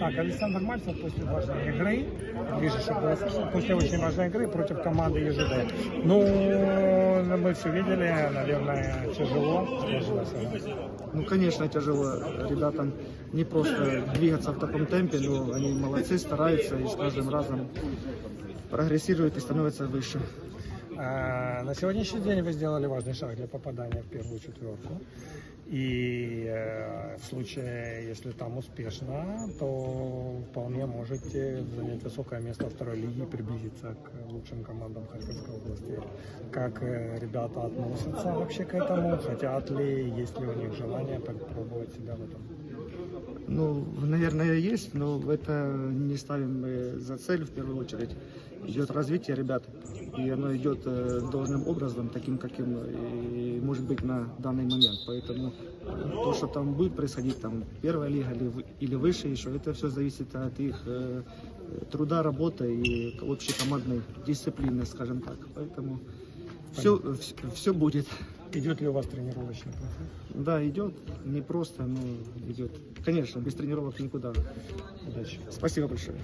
Так, Александр Мальцев после важной игры, вижу, что было слышно, после очень важной игры против команды ЕЖД. Ну, мы все видели, наверное, тяжело? Ну, конечно, тяжело ребятам не просто двигаться в таком темпе, но они молодцы, стараются и с каждым разом прогрессируют и становятся выше. А, На сегодняшний день вы сделали важный шаг для попадания в первую четверку. И э, случае, если там успешно, то вполне можете занять высокое место второй лиге и приблизиться к лучшим командам Харьковской области. Как э, ребята относятся вообще к этому? Хотят ли, есть ли у них желание попробовать себя в этом? Ну, наверное, есть, но это не ставим за цель в первую очередь. Идет развитие ребят, и оно идет э, должным образом, таким, каким и может быть на данный момент. Поэтому то, что там будет происходить, там первая лига или, вы- или выше еще, это все зависит от их э, труда, работы и общей командной дисциплины, скажем так. Поэтому все, все будет. Идет ли у вас тренировочный процесс? Да, идет, не просто, но идет. Конечно, без тренировок никуда. Удачи. Спасибо большое.